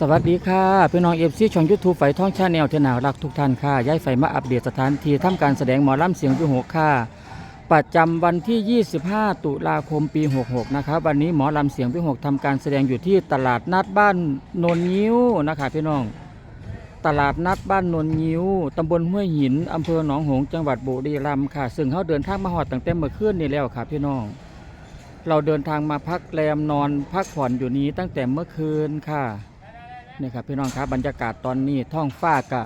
สวัสดีค่ะ พี่น้องเอฟซีช่องยูทูบไฟท่องชาแนลเทนารักทุกท่านค่ะย้ายไฟมาอัปเดตสถานที่ทำการแสดงหมอลำเสียงวิหกค่ะ ประจำวันที่ 25 ตุลาคมปี 66 นะครับวันนี้หมอลำเสียงวิหกทำการแสดงอยู่ที่ตลาดนัดบ้านโนนยิ้วนะคะพี่น้อง ตลาดนัดบ้านโนนยิ้วตำบลห้วยหินอำเภอหนองหงส์จังหวัดบุรีรัมย์ค่ะ ซึ่งเขาเดินทางมาหอดตั้งแต่เมื่อคืนนี่แล้วค่ะพี่น้องเราเดินทางมาพักแรมนอนพักผ่อนอยู่นี้ตั้งแต่เมื่อคืนค่ะ นี่ครับพี่น้องครับบรรยากาศตอนนี้ท้องฟ้ากะ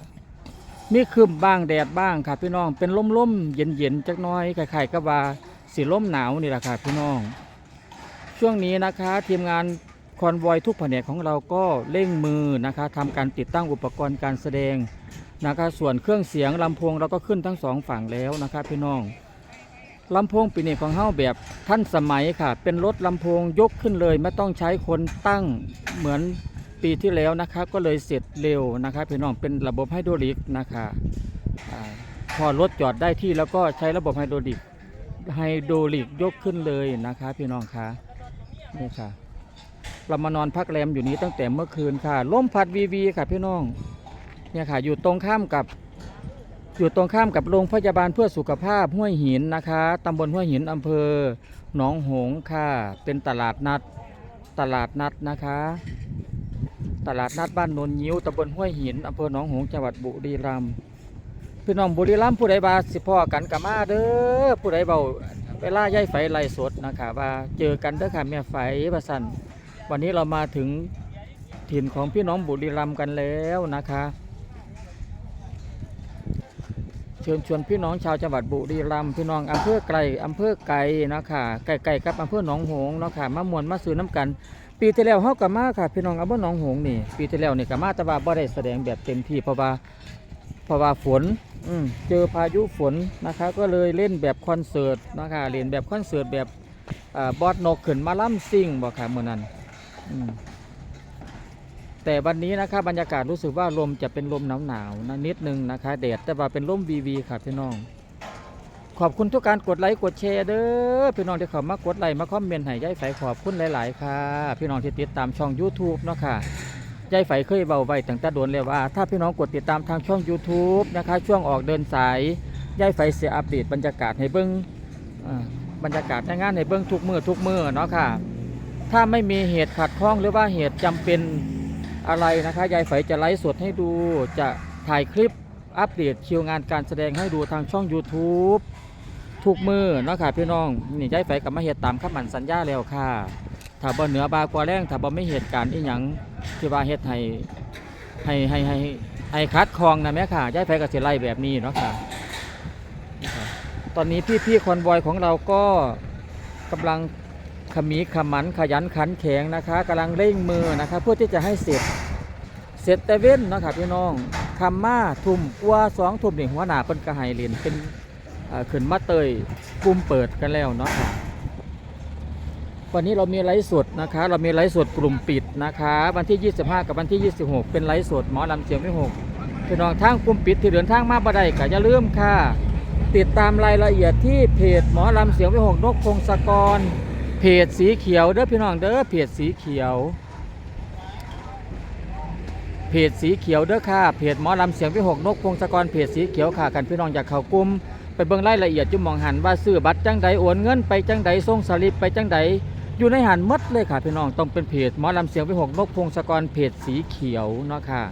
มีครึมบ้างแดดบ้างครับพี่น้องเป็นลมๆเย็นๆจักน้อยคล้ายๆกับว่าสีลมหนาวนี่แหละครับพี่น้อง ช่วงนี้นะคะทีมงานคอนวอยทุกแผนกของเราก็เร่งมือนะคะทำการติดตั้งอุปกรณ์การแสดงนะคะส่วนเครื่องเสียงลำโพงเราก็ขึ้นทั้งสองฝั่งแล้วนะครับพี่น้องลำโพงปีนี้ของเฮ้าแบบท่านสมัยค่ะ เป็นรถลำโพงยกขึ้นเลย ไม่ต้องใช้คนตั้งเหมือน ปีที่แล้วนะคะก็เลยเสร็จเร็วนะคะพี่น้องเป็นระบบไฮดรอลิกนะคะอาพอรถจอดได้ที่แล้วก็ใช้ระบบไฮดรอลิกไฮดรอลิกยกขึ้นเลยนะคะพี่น้องคะนี่ค่ะ เรามานอนพักแรมอยู่นี้ตั้งแต่เมื่อคืนค่ะล่มพัดวีวีค่ะพี่น้องเนี่ยค่ะอยู่ตรงข้ามกับอยู่ตรงข้ามกับโรงพยาบาลเพื่อสุขภาพห้วยหินนะคะตำบลห้วยหินอำเภอหนองหงส์ค่ะ เป็นตลาดนัด ตลาดนัดนะคะ ตลาดนัดบ้านโนนยิ้วตำบลห้วยหินอำเภอหนองหงส์จังหวัดบุรีรัมย์พี่น้องบุรีรัมย์ผู้ใดบาสิพ่อกันกับมาเด้อผู้ใดเบาเวลาย่ายไฟไล่สดนะคะว่าเจอกันเด้อค่ะแม่ไฟประสันวันนี้เรามาถึงถิ่นของพี่น้องบุรีรัมย์กันแล้วนะคะ เชิญชวนพี่น้องชาวจังหวัดบุรีรัมย์พี่น้องอำเภอไกลอำเภอไกลนะค่ะไกลๆกับอำเภอหนองหงเนาะค่ะมามวนมาซื้อน้ำกัน ปีที่แล้วเฮากับมาค่ะ พี่น้องอำเภอหนองหงนี่ ปีที่แล้วนี่กับมาแต่ว่าบ่ได้แสดงแบบเต็มที่เพราะว่าเพราะว่าฝนอืมเจอพายุฝนนะคะ ก็เลยเล่นแบบคอนเสิร์ตนะคะเล่นแบบคอนเสิร์ตแบบอ่าบอสนกขึ้นมาล่ำซิ่งบ่ค่ะมื้อนั้นอืม แต่วันนี้นะคะบรรยากาศรู้สึกว่าลมจะเป็นลมหนาวๆนะนิดนึงนะคะแดดแต่ว่าเป็นลมวีวีค่ะพี่น้อง ขอบคุณทุกการกดไลค์กดแชร์เด้อพี่น้องที่เข้ามากดไลค์มาคอมเมนต์ให้ยายไฝขอบคุณหลาย ๆ ค่ะ พี่น้องที่ติดตามช่อง YouTube เนาะค่ะยายไฝเคยเบาไว้ตั้งแต่โดนแล้วว่า ถ้าพี่น้องกดติดตามทางช่อง YouTube นะคะ ช่วงออกเดินสายยายไฝเสียอัปเดตบรรยากาศให้เบิ้งบรรยากาศในงานให้เบิ้งทุกมือทุกมือเนาะค่ะ ถ้าไม่มีเหตุขัดข้องหรือว่าเหตุจำเป็น อะไรนะคะยายไฝจะไลฟ์สดให้ดูจะถ่ายคลิปอัปเดตคิวงานการแสดงให้ดูทางช่อง YouTube ทุกมือเนาะค่ะพี่น้องนี่ยายไฟกับมาเหตุตามคำมั่นสัญญาแล้วค่ะถ้าบ่เหนือบากว่าแรงถ้าบ่ไม่เหตุการณ์อีหยังที่ว่าเฮ็ดให้ให้ให้ให้ให้คัดคองนะแม่ค่ะยายไฟกับเสิไล่แบบนี้เนาะค่ะ ตอนนี้พี่ๆคอนวอยของเราก็กำลัง ขมีขมันขยันขันแข็งนะคะกำลังเร่งมือนะคะเพื่อที่จะให้เสร็จเสร็จแต่เว้นเนาะค่ะพี่น้องคำมาทุ่มกว่าสองทุ่มนี่หัวหน้าเพิ่นก็ให้เรียนเป็นเอ่อขึ้นมาเตยกุมเปิดกันแล้วเนาะค่ะวันนี้เรามีไลฟ์สดนะคะ เรามีไลฟ์สดกลุ่มปิดนะคะ วันที่ 25 กับวันที่ 26 เป็นไลฟ์สดหมอลำเสียงไม่หกพี่น้องทางกลุ่มปิดที่เดินทางมาบ่ได้ก็อย่าลืมค่ะ ติดตามรายละเอียดที่เพจหมอลำเสียงไม่หกนกพงศกร เพจสีเขียวเด้อพี่น้องเด้อเพจสีเขียว เพจสีเขียวเด้อค่ะเพจหมอลำเสียงวิหกนกพงศกรเพจสีเขียวค่ะกันพี่น้องอยากเข้ากลุ่มไปเบิ่งรายละเอียดจุ่มมองหันว่าซื้อบัตรจังใดโอนเงินไปจังใดส่งสลิปไปจังใดอยู่ในหันหมดเลยค่ะพี่น้องต้องเป็นเพจหมอลำเสียงวิหกนกพงศกรเพจสีเขียวเนาะค่ะ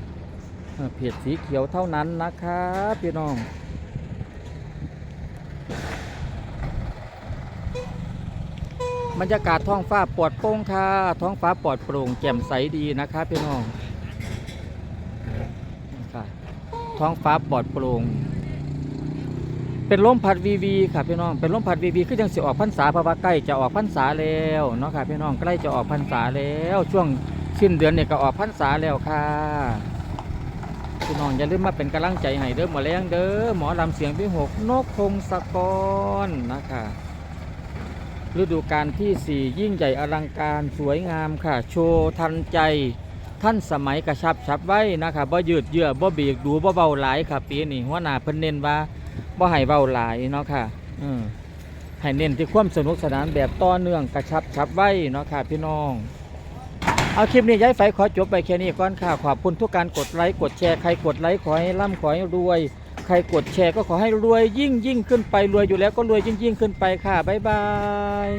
เออเพจสีเขียวเท่านั้นนะคะพี่น้อง บรรยากาศท้องฟ้าปลอดโปร่งค่ะท้องฟ้าปลอดโปร่งแจ่มใสดีนะคะพี่น้องค่ะท้องฟ้าปลอดโปร่งเป็นลมพัดวีวีค่ะพี่น้องเป็นลมพัดวีวีคือยังสิออกพรรษาพราะว่าใกล้จะออกพรรษาแล้วเนาะค่ะพี่น้องใกล้จะออกพรรษาแล้ว ช่วงสิ้นเดือนเนี่ยก็ออกพรรษาแล้วค่ะพี่น้องอย่าลืมมาเป็นกำลังใจให้เด้อหมอแรงเด้อหมอลำเสียงพี่หกนกพงศกรนะคะ ฤดูกาลที่สี่ยิ่งใหญ่อลังการสวยงามค่ะ โชว์ทันใจท่านสมัยกระชับชับไว้นะคะบ่ยืดเยื้อบ่เบียกดูบ่เบาหลายค่ะ ปีนี้หัวหน้าเพิ่นเน้นว่าบ่ให้เบาหลายเนาะค่ะอืมให้เน้นที่ความสนุกสนานแบบต่อเนื่องกระชับชับไว้เนาะค่ะพี่น้อง เอาคลิปนี้ย้ายไฟขอจบไปแค่นี้ก่อนค่ะขอบคุณทุกการกดไลค์กดแชร์ใครกดไลค์ขอให้ร่ำขอให้รวย ใครกดแชร์ก็ขอให้รวยยิ่งยิ่งขึ้นไปรวยอยู่แล้วก็รวยยิ่งยิ่งขึ้นไปค่ะบ๊ายบาย